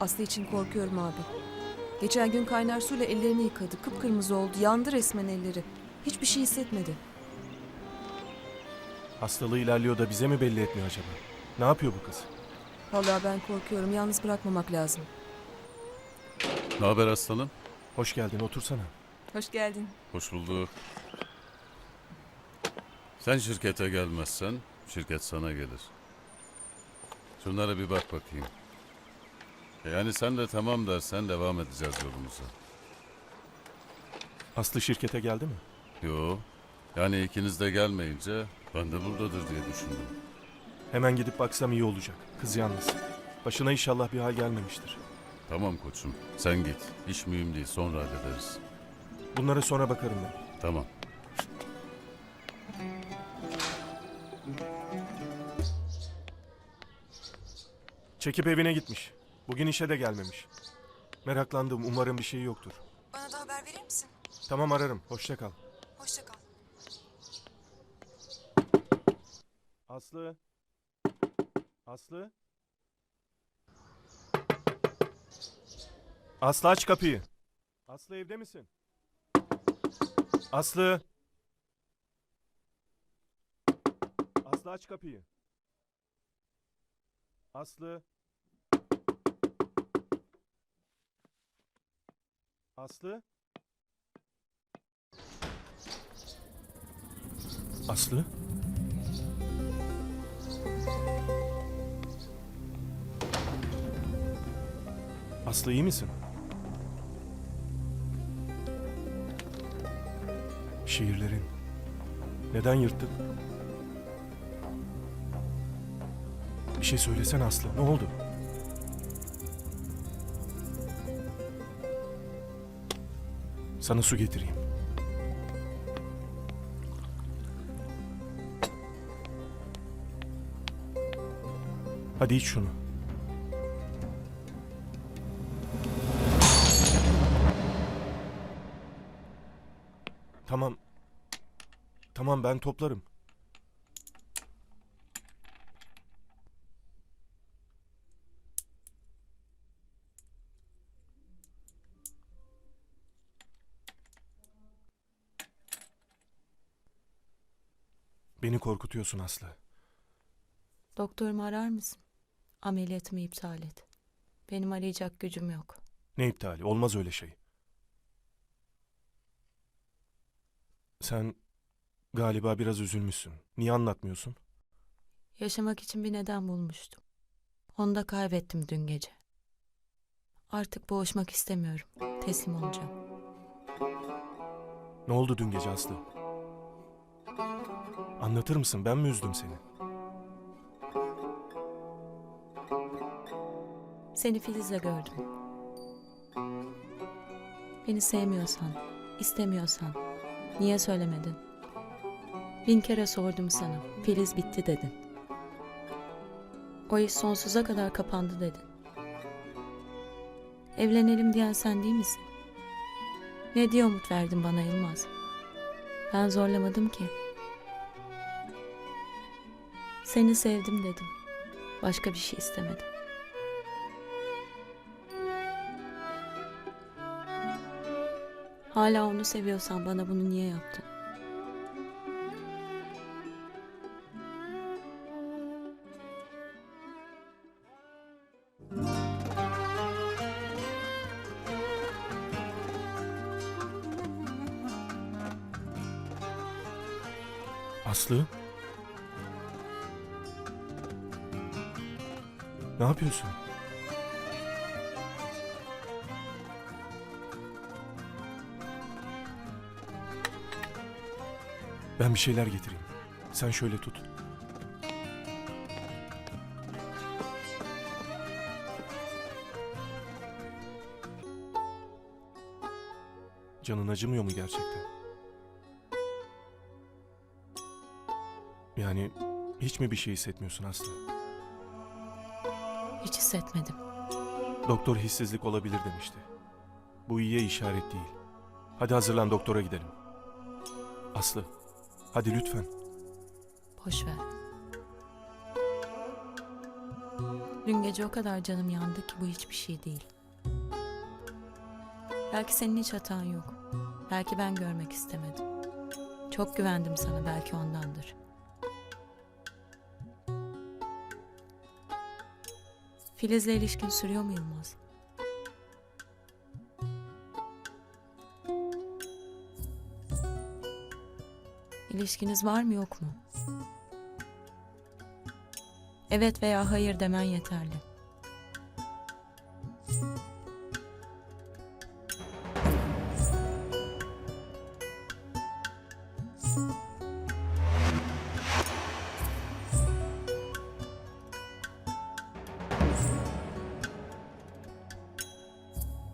Aslı için korkuyorum abi. Geçen gün kaynar suyla ellerini yıkadı. Kıpkırmızı oldu. Yandı resmen elleri. Hiçbir şey hissetmedi. Hastalığı ilerliyor da bize mi belli etmiyor acaba? Ne yapıyor bu kız? Vallahi ben korkuyorum. Yalnız bırakmamak lazım. Ne haber aslanım? Hoş geldin otursana. Hoş geldin. Hoş bulduk. Sen şirkete gelmezsen şirket sana gelir. Şunlara bir bak bakayım. E Yani sen de tamam dersen devam edeceğiz yolumuza. Aslı şirkete geldi mi? Yo. Yani ikiniz de gelmeyince ben de buradadır diye düşündüm. Hemen gidip baksam iyi olacak. Kız yalnız. Başına inşallah bir hal gelmemiştir. Tamam koçum. Sen git. İş mühim değil. Sonra hallederiz. Bunlara sonra bakarım ben. Tamam. Çekip evine gitmiş. Bugün işe de gelmemiş. Meraklandım. Umarım bir şey yoktur. Bana da haber verir misin? Tamam ararım. Hoşça kal. Hoşça kal. Aslı. Aslı. Aslı aç kapıyı. Aslı evde misin? Aslı. Aslı aç kapıyı. Aslı. Aslı. Aslı. Aslı iyi misin? Şiirlerin. Neden yırttın? Bir şey söylesene Aslı. Ne oldu? Sana su getireyim. Hadi iç şunu. Tamam. Tamam ben toplarım. Beni korkutuyorsun Aslı. Doktorumu arar mısın? Ameliyatımı iptal et. Benim arayacak gücüm yok. Ne iptali? Olmaz öyle şey. Sen galiba biraz üzülmüşsün. Niye anlatmıyorsun? Yaşamak için bir neden bulmuştum. Onu da kaybettim dün gece. Artık boğuşmak istemiyorum. Teslim olacağım. Ne oldu dün gece Aslı? Anlatır mısın? Ben mi üzdüm seni? Seni Filiz'le gördüm. Beni sevmiyorsan, istemiyorsan niye söylemedin? Bin kere sordum sana. Filiz bitti dedin. O iş sonsuza kadar kapandı dedin. Evlenelim diyen sen değil misin? Ne diye umut verdin bana Yılmaz? Ben zorlamadım ki. Seni sevdim dedim. Başka bir şey istemedim. Hala onu seviyorsan bana bunu niye yaptın? Aslı? Ne yapıyorsun? Ben bir şeyler getireyim. Sen şöyle tut. Canın acımıyor mu gerçekten? Yani hiç mi bir şey hissetmiyorsun Aslı? Hiç hissetmedim. Doktor hissizlik olabilir demişti. Bu iyiye işaret değil. Hadi hazırlan doktora gidelim. Aslı, hadi lütfen. Boş ver. Dün gece o kadar canım yandı ki bu hiçbir şey değil. Belki senin hiç hatan yok. Belki ben görmek istemedim. Çok güvendim sana belki ondandır. Filiz'le ilişkin sürüyor mu Yılmaz? İlişkiniz var mı yok mu? Evet veya hayır demen yeterli.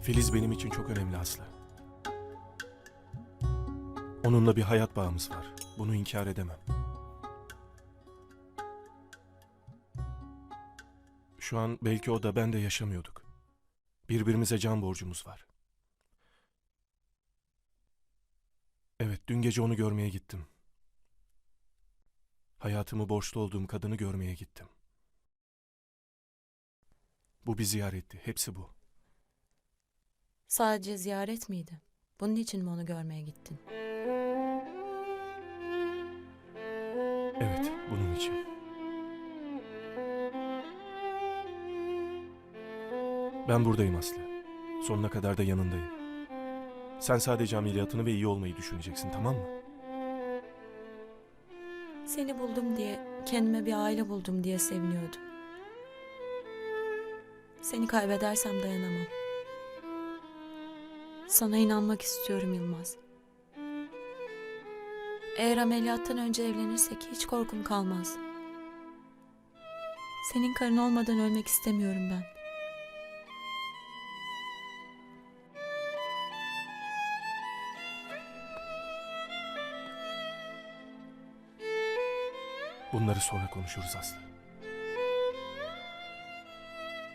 Filiz benim için çok önemli Aslı. Onunla bir hayat bağımız var. Bunu inkar edemem. Şu an belki o da ben de yaşamıyorduk. Birbirimize can borcumuz var. Evet, dün gece onu görmeye gittim. Hayatımı borçlu olduğum kadını görmeye gittim. Bu bir ziyaretti, hepsi bu. Sadece ziyaret miydi? Bunun için mi onu görmeye gittin? Evet, bunun için. Ben buradayım Aslı. Sonuna kadar da yanındayım. Sen sadece ameliyatını ve iyi olmayı düşüneceksin, tamam mı? Seni buldum diye, kendime bir aile buldum diye seviniyordum. Seni kaybedersem dayanamam. Sana inanmak istiyorum Yılmaz. Eğer ameliyattan önce evlenirsek hiç korkum kalmaz. Senin karın olmadan ölmek istemiyorum ben. Bunları sonra konuşuruz Aslı.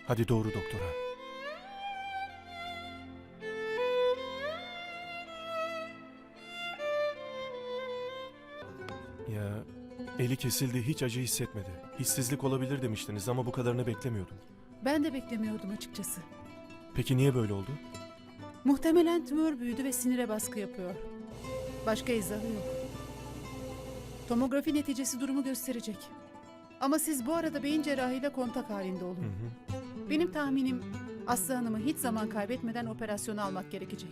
Hadi doğru doktora. Ya eli kesildi hiç acı hissetmedi. Hissizlik olabilir demiştiniz ama bu kadarını beklemiyordum. Ben de beklemiyordum açıkçası. Peki niye böyle oldu? Muhtemelen tümör büyüdü ve sinire baskı yapıyor. Başka izahı yok. Tomografi neticesi durumu gösterecek. Ama siz bu arada beyin cerrahıyla kontak halinde olun. Hı hı. Benim tahminim Aslı Hanım'ı hiç zaman kaybetmeden operasyona almak gerekecek.